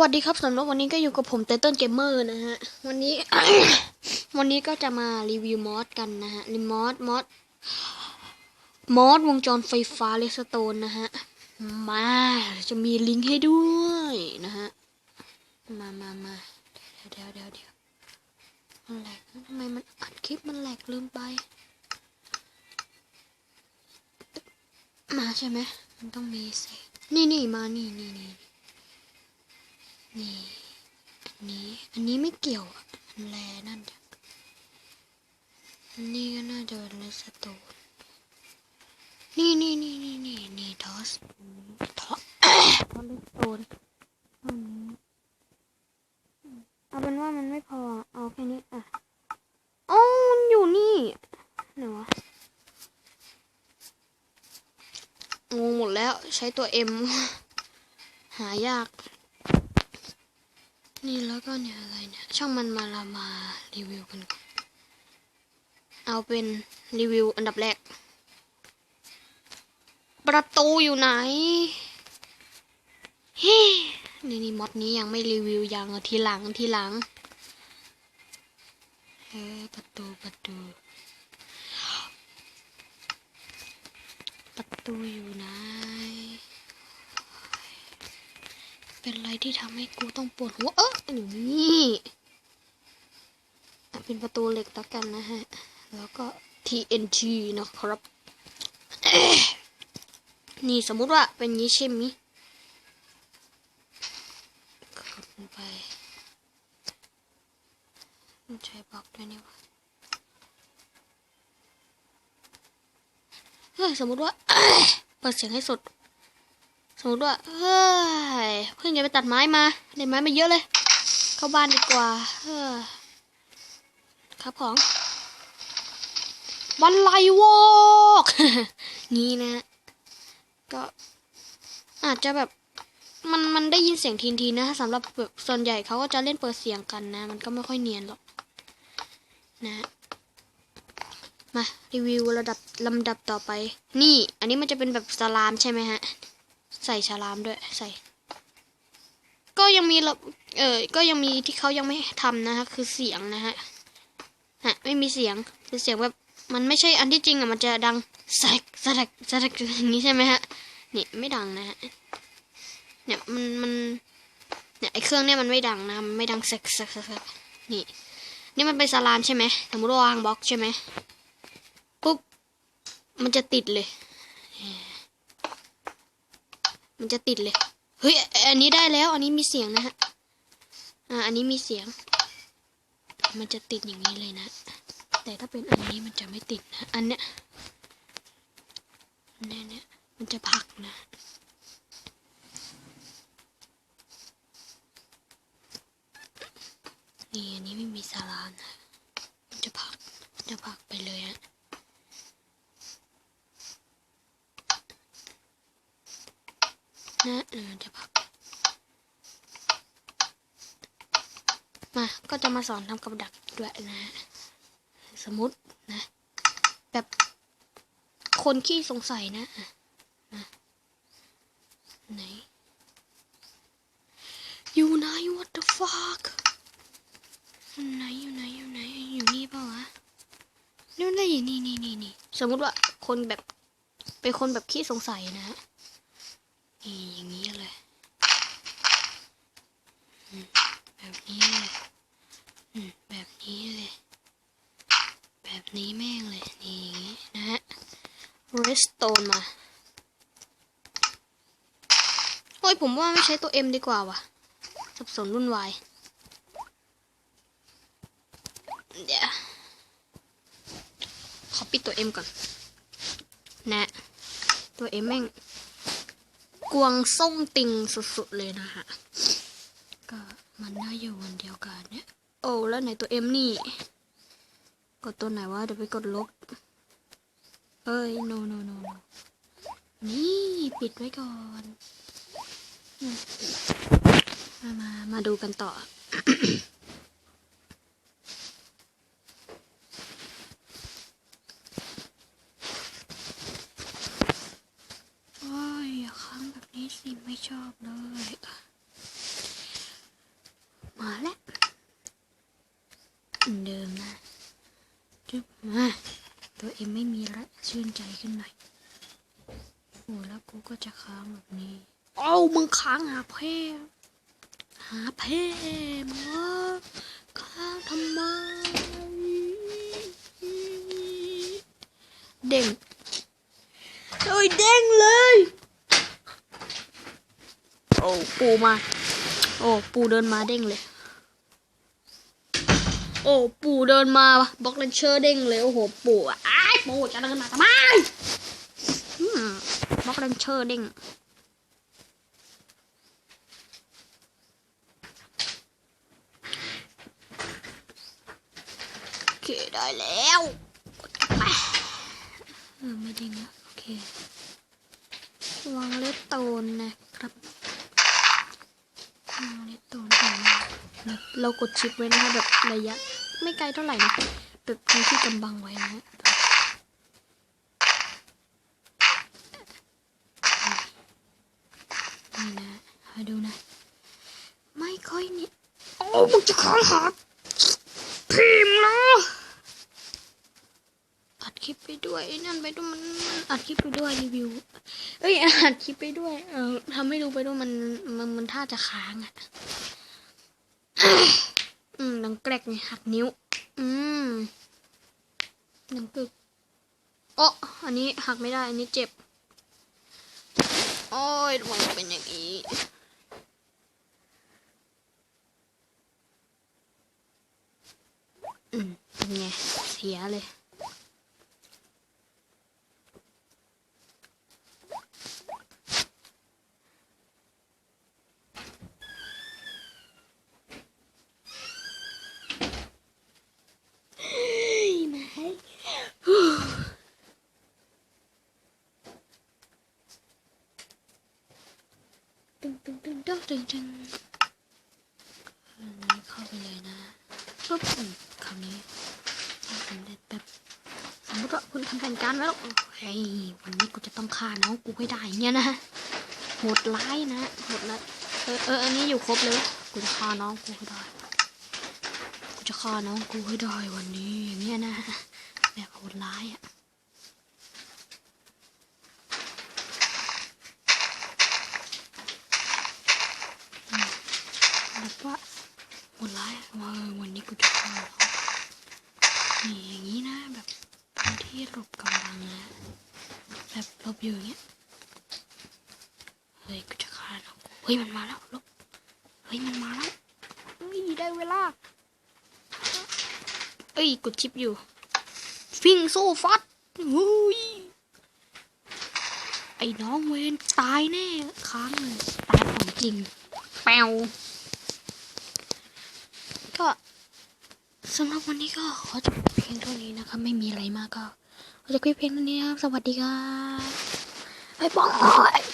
วัสดีครับสำหรับวันนี้ก็อยู่กับผมเตเติ้ลเกมเมอร์นะฮะ วันนี้ วันนี้ก็จะมารีวิวมอสกันนะฮะรีมอสมอสมอสวงจรไฟฟ้าเลสโตนนะฮะ มาจะมีลิงก์ให้ด้วยนะฮะ มามามาเดี๋ยวเดี๋ยวเดี๋ยวมันแหลกทำไมมันอัดคลิปมันแหลกลืมไป มาใช่ไหมมันต้องมีเซนี่นี่มานี่นี่นี่ นี่อันนี้อันนี้ไม่เกี่ยวอะอันแรนั่นจ้ะอันนี้ก็น่าจะเป็นเลสโตนนี่นี่นี่นี่นี่นี่ทอสทอสทอสเลสโตนอันนี้เอาเป็นว่ามันไม่พอเอาแค่นี้อะอ๋อมันอยู่นี่ไหนวะงงหมดแล้วใช้ตัว M หายาก นี่แล้วก็เนี่ยอะไรเนี่ยช่างมันมาเรามารีวิวกันก่อนเอาเป็นรีวิวอันดับแรก ประตูอยู่ไหนเฮ้นี่นี่มอดนี้ยังไม่รีวิวยังทีหลังทีหลังเออประตูประตู ประตูอยู่ไหน เป็นอะไรที่ทำให้กูต้องปวดหัว เอออยู่นี่เป็นประตูเหล็กแล้วกันนะฮะ แล้วก็ TNG นะครับ นี่สมมุติว่าเป็นนี้ใช่ไหมกดลงไปใช้บล็อกด้วยนี่วะเฮ้ยสมมุติว่า เปิดเสียงให้สุด สมมติว่าเฮ้ยเพิ่งจะไปตัดไม้มาได้ไม้มาเยอะเลย เข้าบ้านดีกว่าเฮ้ยครับของวันไลวอกนี่นะ ก็อาจจะแบบมันมันได้ยินเสียงทีนทีนะสำหรับแบบส่วนใหญ่เขาก็จะเล่นเปิดเสียงกันนะ มันก็ไม่ค่อยเนียนหรอกนะมารีวิวระดับลำดับต่อไป นี่ อันนี้มันจะเป็นแบบสลามใช่ไหมฮะ ใส่ฉลามด้วยใส่ ก็ยังมีระเออก็ยังมีที่เขายังไม่ทำนะฮะคือเสียงนะฮะฮะไม่มีเสียงคือเสียงแบบมันไม่ใช่อันที่จริงอะมันจะดังแซกแซกแซกอย่างนี้ใช่ไหมฮะนี่ไม่ดังนะฮะเนี่ยมันมันเนี่ยไอเครื่องเนี่ยมันไม่ดังนะมันไม่ดังแซกแซกแซกนี่นี่มันเป็นสลามใช่ไหมสมมติว่าวางบล็อกใช่ไหมปุ๊บมันจะติดเลย มันจะติดเลย เฮ้ย อันนี้ได้แล้ว อันนี้มีเสียงนะฮะ อ่า อันนี้มีเสียง มันจะติดอย่างนี้เลยนะ แต่ถ้าเป็นอันนี้มันจะไม่ติดนะ อันเนี้ยเนี่ยเนี่ยมันจะพักนะนี่อันนี้ไม่มีสารานะ มันจะพักมันจะพักไปเลยฮะ นะเออจะพักมาก็จะมาสอนทำกับดักด้วยนะฮะสมมตินะ แบบคนขี้สงสัยนะอะนะไหนอยู่ไหน what the fuck อยู่ไหนอยู่ไหนอยู่ไหนอยู่นี่เปล่าวะนี่นนี่นี่นี่นี่สมมติว่าคนแบบเป็นคนแบบขี้สงสัยนะฮะ นี่อย่างนี้เลยอืมแบบนี้เลยอืมแบบนี้เลย แบบนี้แม่งเลย นี่อย่างนี้นะฮะ redstone มาโอ้ยผมว่าไม่ใช้ตัว M ดีกว่าว่ะสับสนรุ่นวายเดี๋ยวขอปิดตัว M ก่อน นะ ตัว M แม่ง กวงส้มติงสุดๆเลยนะฮะ ก็มันน่าอยู่วันเดียวกันเนี่ย โอ้แล้วไหนตัวเอ็มนี่ กดตัวไหนวะเดี๋ยวไปกดลบเอ้ย no no no no นี่ปิดไว้ก่อนอืมมา มา มาดูกันต่อ โอบบนี้สิไม่ชอบเลยมาแล้วเดิมนะจุบมาตัวเองไม่มีละชื่นใจขึ้นหน่อยโอ้แล้วกูก็จะค้างแบบนี้เอามึงค้างหาเพหาเพมึงค้างทำไมเด้งเอ้ยเด้งเลย ปูมา โอ้ ปูเดินมาเด้งเลย โอ้ ปูเดินมาบล็อกเลนเชอร์เด้งเลย โอ้โห ปูอะอ้ายปูจะเดินมาทำไมบล็อกเลนเชอร์เด้งโอเคได้แล้วกดไปเออไม่เด้งแล้วโอเควางเลสโตนนะครับ เลสโตนก่อนนะเรากดชิปไว้นะคะแบบระยะไม่ไกลเท่าไหร่นะแบบที่กำบังไว้นะนี่นะให้ดูนะ ไม่ค่อยนี่โอ้มึงจะขอหาพิมพ์เหรอ คลิปไปด้วยนั่นไปด้วยมันอัดคลิปไปด้วยรีวิว เอ้ยอัดคลิปไปด้วยเออทำให้ดูไปด้วยมันมันมันท่าจะค้างอะอืมดังแกรกไงหักนิ้ว อืมดังกึกโอ้อันนี้หักไม่ได้ อันนี้เจ็บ โอ้ยมันเป็นอย่างนี้อืมเป็นไงเสียเลย ตึงตึง ตึงตึงตึงตึงอันนี้เข้าไปเลยนะปุ๊บคำนี้สำเร็จแบบสมมติว่าคุณทำแผนการไว้แล้วเฮ้ยวันนี้กูจะต้องฆ่าน้องกูให้ได้เนี่ยนะโหดร้ายนะโหดร้ายเออเอออันนี้อยู่ครบเลยกูจะฆ่าน้องกูให้ได้กูจะฆ่าน้องกูให้ได้วันนี้อย่างเงี้ยนะแบบโหดร้ายอะ แบบ ว่าหมดร้ายว่าวันนี้กูจะฆ่าเนี่อย่างนี้นะแบบพื้นที่หลบกำลังนะแบบหลบอยู่อย่างเงี้ยเฮ้ยกูจะฆ่าเราเฮ้ยมันมาแล้วหลบเฮ้ยมันมาแล้วเฮ้ยได้เวลาเอ้ยกดชิปอยู่ฟิงโซฟัดอุ้ยไอ้น้องเวนตายแน่ค้างเลยตายของจริงแปวก็ สำหรับวันนี้ก็ขอจบเพียงเท่านี้นะคะ ไม่มีอะไรมากก็ขอจบคลิปเพียงเท่านี้นะครับ สวัสดีครับบ๊ายบาย